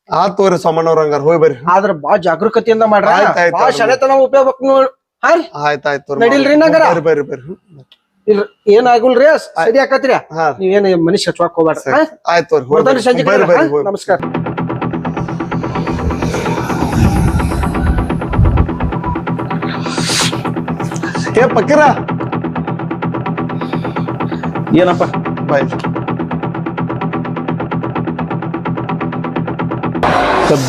ಆ ತೋರಿ ಸಾಮಾನ್ಯವ್ರ ಹಂಗಾರ ಹೋಗಿ ಬರ್ರಿ. ಆದ್ರ ಬಾಳ ಜಾಗರೂಕತೆಯಿಂದ ಮಾಡ್ರಿ. ಆಯ್ತ್ ಉಪಯೋಗ ನೋಡಿ ಹಾ ರೀ? ಆಯ್ತ್ ಆಯ್ತು ನಂಗಾರ? ಬರ್ರಿ ಬರ್ರಿ ಇಲ್ರಿ ಏನಾಗುಲ್ರಿ ಸರಿ ಆಕತ್ರಿ. ಹಾ. ನೀವೇನ್ ಮನುಷ್ಯ ಹಚ್ಚಾಕ್ ಹೋಗ್ಬೇಡ್ರಿ. ಹಾ? ಆಯ್ತು ತೋರಿ ಹೋಗಿ ನಮಸ್ಕಾರ. ಏ ಪಕ್ಕರ? ಏನಪ್ಪ? ಬಾಯ್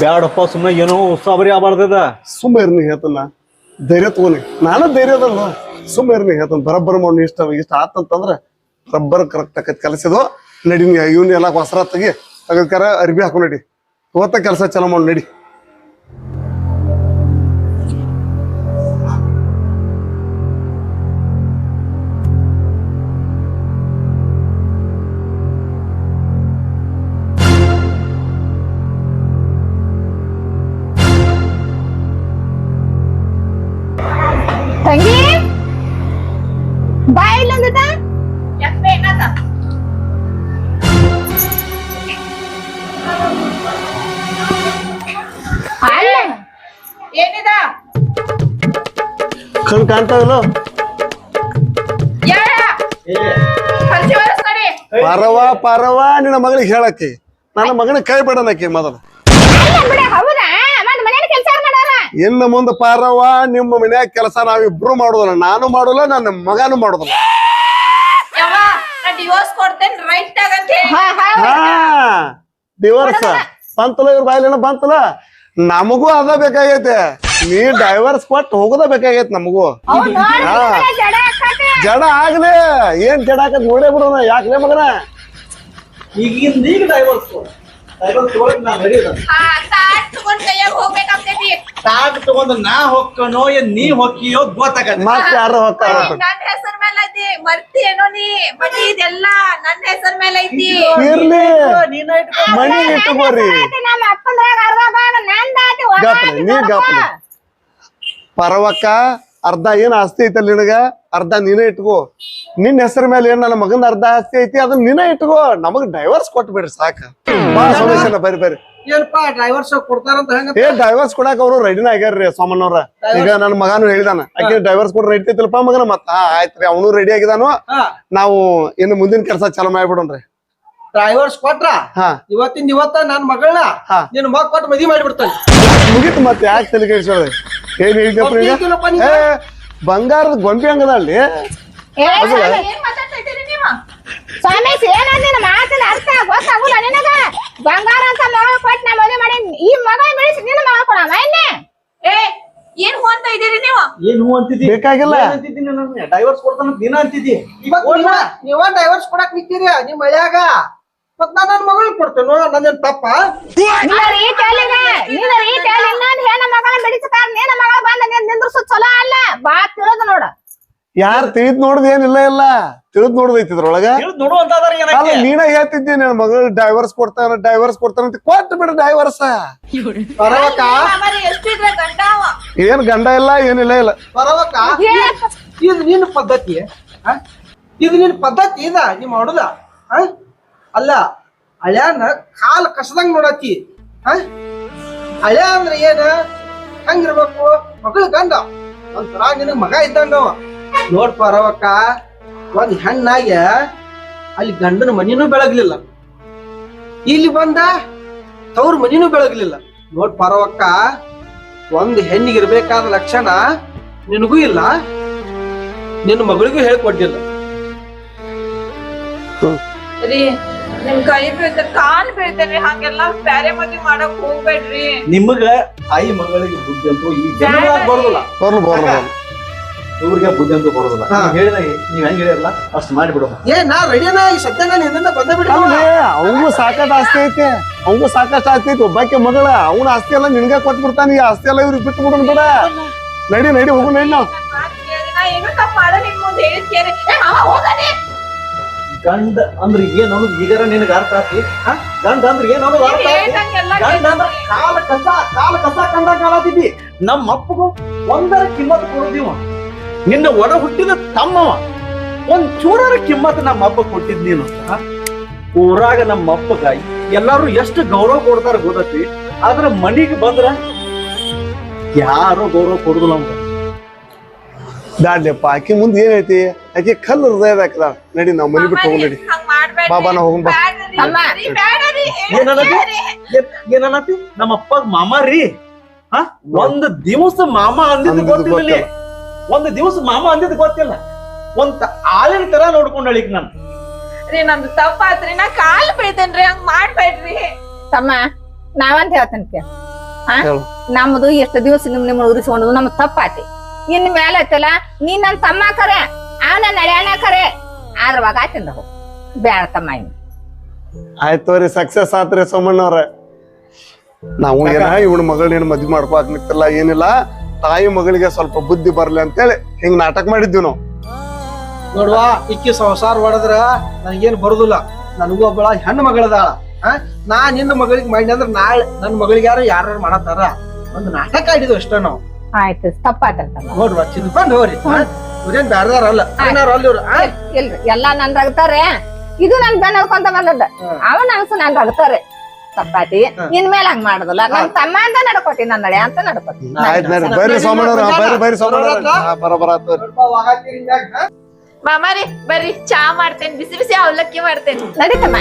ಬ್ಯಾಡಪ್ಪ ಸುಮ್ಮನೆ ಏನೋ ಉಸಾಬರಿ ಆಗ್ಬಾರ್ದದ. ಸುಮ್ಮ ಇರ್ನಿ ಹೇಳ್ತಾನ. ಧೈರ್ಯ ತಗೋನಿ. ನಾನು ಧೈರ್ಯ ಅದಲ್ಲ ಸುಮ್ಮ ಇರ್ನಿ ಹೇಳ್ತಾನ. ಬರಬ್ಬರ ಮಾಡಿ ಇಷ್ಟ ಇಷ್ಟ ಆತಂತಂದ್ರ ರಬ್ಬರ್ ಕರೆಕ್ಟ್ ಆಕತ್. ಕೆಲಸದು ನಡಿ ನೀ ಇವ್ನ ಎಲ್ಲ ಹೊಸರ ತೆಗಿ. ಅದಕ್ಕಾರ ಅರ್ಬಿ ಹಾಕೊಂಡು ನಡಿ. ಇವತ್ತ ಕೆಲಸ ಚಲೋ ಮಾಡಿ ನಡಿ. ಕಣ್ ಪರವಾ ಪರವ ಪರವ ನಿನ್ನ ಮಗಳಿಗೆ ಹೇಳಕ್ಕೆ. ನನ್ನ ಮಗನ ಕೈ ಬಿಡನಕ್ಕೆ ಮೊದಲು. ಇನ್ನ ಮುಂದೆ ಪಾರವ್ವ ನಿಮ್ಮ ಮನ್ಯಾಗ ಕೆಲಸ ನಾವಿಬ್ರು ಮಾಡೋದಲ್ಲ. ನಾನು ಮಾಡೋಲ್ಲ ನನ್ನ ಮಗನು ಮಾಡೋದಲ್ಲ. ಡಿವೋರ್ಸ್ ಬಂತಲ್ಲ ಇವ್ರ ಬಾಯ್ಲೇನ ಬಂತಲ್ಲ? ನಮಗೂ ಅದ ಬೇಕಾಗೈತೆ. ನೀ ಡೈವರ್ಸ್ ಕೊಟ್ಟು ಹೋಗೋದ ಬೇಕಾಗೈತ್ ನಮಗೂ. ಹಾ. ಜಡ ಆಗ್ಲಿ ಏನ್ ಜಡ ಹಾಕ ನೋಡೇ ಬಿಡೋಣ ಯಾಕ್ಲೇ ಮಗನ? ಈಗಿಂದ ಈಗ ಡೈವರ್ಸ್ ಡೈವರ್ಸ್ ತಗೊಳಕ್ ನಾ ತಾಟ್ ತಗೊಂಡ್ ಹೊಕ್ಕನೋ ಏನ್ ನೀ ಹೊಕ್ಕಿಯೋ ಗೊತ್ತಾಗತ್ತೆ. ಮತ್ ಯಾರು ಹೋಗ್ತಾರ ನನ್ ಹೆಸರ್ ಮೇಲೆ ಐತಿ. ಮರ್ತಿ ಏನೋ ನೀ ಮನಿ ಇದೆಲ್ಲ ನನ್ನ ಹೆಸರ್ ಮೇಲೆ ಐತಿ. ಇರ್ಲಿ. ನೀನ ನಮ್ಮ ಅಪ್ಪಂದ್ರಾಗ ಅರ್ಧ ಗಪ್ಲೆ, ನೀ. ಗಪ್ಲೆ. ಪರವಕ್ಕ ಅರ್ಧ ಏನ್ ಆಸ್ತಿ ಐತಲ್ಲ ನಿನಗ? ಅರ್ಧ ನೀನೇ ಇಟ್ಕೋ. ನಿನ್ನ ಹೆಸರ ಮೇಲೆ ಏನ್ ನನ್ನ ಮಗನ ಅರ್ಧ ಆಸ್ತಿ ಐತಿ ಅದನ್ನ ನೀನೇ ಇಟ್ಕೋ. ನಮಗ್ ಡೈವರ್ಸ್ ಕೊಟ್ಬಿಡ್ರಿ ಸಾಕ. ಬಾ ಸೊಲ್ಯೂಷನ್ ಬರ್ರಿ ಬರ್ರಿ. ಏನಪ್ಪಾ ಡ್ರೈವರ್ ಶಾಪ್ ಕೊಡ್ತಾರಂತ ಹೆಂಗ ಏ ಡೈವರ್ಸ್ ಕೊಡಾಕ ಅವ್ರು ರೆಡಿನ ಆಗ್ಯಾರ್ರಿ ಸೋಮಣ್ಣವ್ರ ಈಗ ನನ್ನ ಮಗನು ಹೇಳಿದಾನ ಆಕೆ ಡೈವರ್ಸ್ ಕೊಡ್ ಐತಿಲ್ಪ ಮಗನ? ಮತ್ತ ಆಯ್ತ್ರಿ ಅವನು ರೆಡಿ ಆಗಿದಾನು. ನಾವು ಇನ್ನು ಮುಂದಿನ ಕೆಲಸ ಚಾಲು ಮಾಡ್ಬಿಡೋಣ್ರಿ ಡ್ರೈವರ್ಸ್ ಕೊಟ್ರ? ಹಾ. ಇವತ್ತಿಂದ ಇವತ್ತ ನನ್ ಮಗಳನ್ನ. ನಿನ್ ಮಗ ಕೊಟ್ಟು ಮದಿ ಮಾಡಿಬಿಡ್ತಾನೆ. ಮುಗೀತು ಮತ್ತೆ ಯಾಕೆ ತಲೆ ಕೆಡಿಸೋದು ಏನ್ ಹೇಳಿದಪ್ಪ ಈಗ ಏ ಬಂಗಾರದ ಗೊಂಬೆ ಹಂಗದ ಅಲ್ಲಿ? ಏ, ಏನ್ ಮಾತಾಡ್ತಾ ಇದ್ದೀರಿ ನೀವು? ಸ್ವಾಮಿ ನಿನ್ನ ಮಾತಿನ ಅರ್ಥ ಗೊತ್ತಾಗುಲ್ಲ ನಿನಗ? ಬಂಗಾರ ಅಂತ ಮಗಳ ಕೊಟ್ಟು ನಾ ಮದುವೆ ಮಾಡಿ ಈ ಮಗಳ ಬೆಳೆಸಿ ನಿನ್ನ ಮಗ ಕೊಡವ ಇನ್ನೇ ಏ ಏನ್ ಹೂ ಅಂತ ಇದೀರಿ ನೀವು? ಏನ್ ಹೂ ಅಂತಿದ್ದಿ ಬೇಕಾಗಿಲ್ಲ. ಏನ್ ಅಂತಿದ್ದಿ ನಾನು? ಡೈವರ್ಸ್ ಕೊಡ್ತಾನ ದಿನ ಅಂತಿದ್ದಿ ನೀವ ನೀವ ಡೈವರ್ಸ್ ಕೊಡಕ್ ನಿಂತೀರಿ ನಿಮ್ ಮಳ್ಯಾಗ? ಮತ್ ನಾ ನನ್ ಮಗಳ್ ಕೊಡ್ತೇನೋ? ನಂದೇನ್ ತಪ್ಪ? ನಿನ್ನ ರೀತಿ ಅಲ್ಲಿಗ ನಿನ್ನ ರೀತಿ ಅಲ್ಲಿ ಇನ್ನೊಂದ್ ಹೆಣ್ಣ ಮಗಳ ಬೆಳೆಸಕಾರ ನಿನ್ನ ಮಗಳ ಬಂದ ನಿನ್ ನಿಂದ್ರಸು ಚಲೋ ಅಲ್ಲ? ಬಾ ತಿಳದ ನೋಡ. ಯಾರು ತಿಳಿದ್ ನೋಡ್ದ ಏನಿಲ್ಲ ಇಲ್ಲ ತಿಳಿದ್ ನೋಡ್ದೈತಿ ಇದ್ರೊಳಗ. ಅಲ್ಲ ನೀನ ಹೇಳ್ತಿದ್ದಿ ನನ್ನ ಮಗಳು ಡೈವರ್ಸ್ ಕೊಡ್ತಾನ ಡೈವರ್ಸ್ ಕೊಡ್ತಾನ ಅಂತ ಕೊಟ್ಟು ಬಿಡು ಡೈವರ್ಸ್ ಅವ? ಏನ್ ಗಂಡ ಇಲ್ಲ ಏನಿಲ್ಲ ಇಲ್ಲ ಬರವಕ್ಕ ಇದು ನಿನ್ನ ಪದ್ಧತಿ? ಇದು ನಿನ್ನ ಪದ್ಧತಿ ಇದ ನಿಮ್ ಮಾಡುದ ಆ? ಅಲ್ಲ, ಹಳ್ಯಾನ ಕಾಲ್ ಕಸದಂಗ್ ನೋಡತಿ ಹ? ಹಳ್ಯಾ ಅಂದ್ರ ಏನ? ಹಂಗಿರ್ಬೇಕು? ಮಗಳ ಗಂಡ. ಒಂಥರ ನಿನಗ್ ಮಗ ಇದ್ದಂಗ ನೋಡ್ ಪರವಕ್ಕ ಒಂದ್ ಹೆಣ್ಣಾಗ ಅಲ್ಲಿ ಗಂಡನ ಮನಿನೂ ಬೆಳಗ್ಲಿಲ್ಲ. ಇಲ್ಲಿ ಬಂದ ತವ್ರ ಮನಿನೂ ಬೆಳಗ್ಲಿಲ್ಲ. ನೋಡ್ ಪರವಕ್ಕ ಒಂದ್ ಹೆಣ್ಣಿಗೆ ಇರ್ಬೇಕಾದ ಲಕ್ಷಣ ನಿನಗೂ ಇಲ್ಲ, ನಿನ್ನ ಮಗಳಿಗೂ ಹೇಳ್ಕೊಟ್ಟಿಲ್ಲ. ರೀ ನಿಮ್ ಕೈ ಬೀಳ್ತ ಕಾಲ್ ಬೀಳ್ತೇನೆ ಹಂಗೆಲ್ಲ ಬ್ಯಾರೆ ಮದ್ವೆ ಮಾಡಕ್ ಹೋಗ್ಬೇಡ್ರಿ. ನಿಮಗ ತಾಯಿ ಮಗಳಿಗೆ ಬುದ್ಧಿ ಅಂತೂ ಈ ಜನ್ಮದಾಗ ಬರೋದಿಲ್ಲ? ಬರ್ಲು ಬರ್ಲು ಬರ್ಲು. ಇವ್ರಿಗೆ ಬುದ್ಧಿ ಅಂತೂ ಬರೋದಿಲ್ಲ. ಹಾ. ನೀವ್ ಹೇಳಿದ ನೀವ್ ಹೆಂಗ್ ಹೇಳಿರಲ್ಲ? ಅಷ್ಟ್ ಮಾಡಿಬಿಡೋಣ ಏ ನಾ ರೆಡಿನ ಈ ಸದ್ಯ ನಾನು ಹಿಂದಿಂದ ಬಂದ ಬಿಡ ಅಲ್ರಿ ಸಾಕಷ್ಟು ಆಸ್ತಿ ಐತಿ. ಅವಂಗೂ ಸಾಕಷ್ಟು ಆಸ್ತಿ ಐತಿ. ಒಬ್ಬಾಕೆ ಮಗಳ ಅವನ ಆಸ್ತಿ ಎಲ್ಲ ನಿನ್ಗ ಬಿಡ್ತಾನೆ ಈ ಆಸ್ತಿ ಎಲ್ಲ ಇವ್ರಿಗೆ ಬಿಟ್ಟು ಬಿಡೋಣ ಬೇಡ. ನಡಿ ನಡಿ ಹೋಗು ನಡಿ ನಾವು. ಮಾತ್ ಕೇಳಿ, ನಾ ಏನು ತಪ್ಪ್ ಮಾಡಲ್ಲ ನಿಮ್ ಮುಂದೆ ಹೇಳಿದ್ ಕೇಳಿ. ಏ ಮಾವ ಹೋಗನೆ ಗಂಡ ಅಂದ್ರ ಏನ್ ಅನ್ನೋದು ಈಗಾರ ನಿನಗ ಅರ್ಥ ಆತಿ? ಗಂಡ ಅಂದ್ರ ಏನ್ ಅನ್ನೋದು ಅರ್ಥ ಆತಿ ಗಂಡ ಅಂದ್ರ ಕಾಲ ಕಸ ಕಾಲ ಕಸ ಕಂಡ ಕಾಲತಿದ್ದಿ ನಮ್ಮ ಅಪ್ಪಗೂ ಒಂದರ ಕಿಮ್ಮತ್ ಕೊಡೋದಿವ ನಿನ್ನ ಒಡ ಹುಟ್ಟಿದ ತಮ್ಮವ ಒಂದ್ ಚೂರರ ಕಿಮ್ಮತ್ ನಮ್ಮ ಅಪ್ಪ ಕೊಟ್ಟಿದ್ ನೀನು? ಊರಾಗ ನಮ್ಮ ಅಪ್ಪಗ ಎಲ್ಲಾರು ಎಷ್ಟು ಗೌರವ ಕೊಡ್ತಾರ ಗೊತ್ತೈತಿ? ಆದ್ರ ಮನಿಗೆ ಬಂದ್ರ ಯಾರು ಗೌರವ ಕೊಡುದಿಲ್ಲ ಅವ್ಗ ದಾಡ್ಲಿಪ್ಪ ಆಕಿ ಮುಂದೆ ಏನೈತಿ ಆಕಿ ಕಲ್ಲು ಹೃದಯದ ಹಾಕದ ನಡಿ ನಾವ್ ಮನಿ ಬಿಟ್ಟು ಹೋಗು ನಡಿ ಬಾಬಾ ನಾ ಹೋಗೋಣ ಬಾ. ಏನ್- ಏನನ್ನತಿ ನಮ್ಮ ಅಪ್ಪ ಮಾಮ ರೀ. ಹಾ? ಒಂದ್ ದಿವಸ ಮಾಮ ಅಂದಿದ್ ಗೊತ್ತಿಲ್ಲ ಒಂದ್ ದಿವಸ ಮಾಮ ಅಂದಿದ್ ಗೊತ್ತಿಲ್ಲ. ಒಂದ್ ಆಲಿನ ತರ ನೋಡ್ಕೊಂಡಳಿಕ್ ನಾನು. ರೀ ನಂದು ತಪ್ಪಾತ್ರಿ. ನಾ ಕಾಲ್ ಬೀಳ್ತೇನ್ರಿ ಹಂಗ್ ಮಾಡ್ಬೇಡ್ರಿ. ತಮ್ಮ ನಾವಂತ ಹೇಳ್ತೇನೆ. ನಮ್ದು ಎಷ್ಟು ದಿವಸ ನಿಮ್ ನಿಮ್ ಉರಿಸ್ಕೊಂಡು ನಮ್ ತಪ್ಪಾತಿ. ಇನ್ ಮೇಲೆ ಐತಲ್ಲ ನೀ ನನ್ ತಮ್ಮ ಕರೆ ಅವನ ನಡೆಯಣ ಕರೆ. ಆದ್ರ ವಾಗ ಆತಿಂದ ಹೋಗ್ ಬ್ಯಾಡ ತಮ್ಮ ಇನ್ ಆಯ್ತು ರೀ ಸಕ್ಸಸ್ ಆತ್ರಿ ಸೋಮಣ್ಣವ್ರ ನಾವು ಏನ ಇವನ ಮಗಳೇನು ಮದ್ವೆ ಮಾಡ್ಕೋಕ್ ನಿಂತಿಲ್ಲ ಏನಿಲ್ಲ. ತಾಯಿ ಮಗಳಿಗೆ ಸ್ವಲ್ಪ ಬುದ್ಧಿ ಬರ್ಲಿ ಅಂತೇಳಿ ಹಿಂಗ್ ನಾಟಕ ಮಾಡಿದ್ವಿ ನಾವು. ನೋಡುವ ಇಕ್ಕಿ ಸಂಸಾರ ಹೊಡೆದ್ರ ನನಗೇನು ಬರುದಿಲ್ಲ. ನನಗೂ ಒಬ್ಬಳ ಹೆಣ್ಣು ಮಗಳದಾಳ. ಆ? ನಾ ನಿನ್ನ ಮಗಳಿಗೆ ಮಾಡಿ ಅಂದ್ರೆ ನಾಳೆ ನನ್ನ ಮಗಳಿಗೆ ಯಾರು ಯಾರು ಮಾಡತ್ತಾರ? ಒಂದು ನಾಟಕ ಆಡಿದ್ವು ಅಷ್ಟೇ ನಾವು. ಆಯ್ತು ತಪ್ಪಾತಲ್ ತಮ್ಮ ನೋಡ್ರಿ ಚಿಂದ್ಕೊಂಡ್ ಹೋಗ್ರಿ. ಇವ್ರೇನ್ ಅಲ್ಲ? ಇಲ್ರಿ ಎಲ್ಲಾ ನನ್ ರಗ್ತಾರೆ. ಇದು ನನ್ ಬೆನ್ ನೋಡ್ಕೊಂತ ಬಂದದ್ದ. ಅವನ ನನ್ಸು ನನ್ ರಗ್ತಾರೆ. ತಪ್ಪಾತಿ ಇನ್ಮೇಲೆ ಹಂಗ್ ಮಾಡುದಿಲ್ಲ. ನನ್ ತಮ್ಮ ಅಂತ ನಡ್ಕೋತಿ. ನನ್ ನಡೆ ಅಂತ ನಡ್ಕೋತಿ? ಮಾಮಾರಿ ಬರ್ರಿ ಚಾ ಮಾಡ್ತೇನೆ ಬಿಸಿ ಬಿಸಿ ಅವಲಕ್ಕಿ ಮಾಡ್ತೇನೆ. ನಡೀತಮ್ಮ.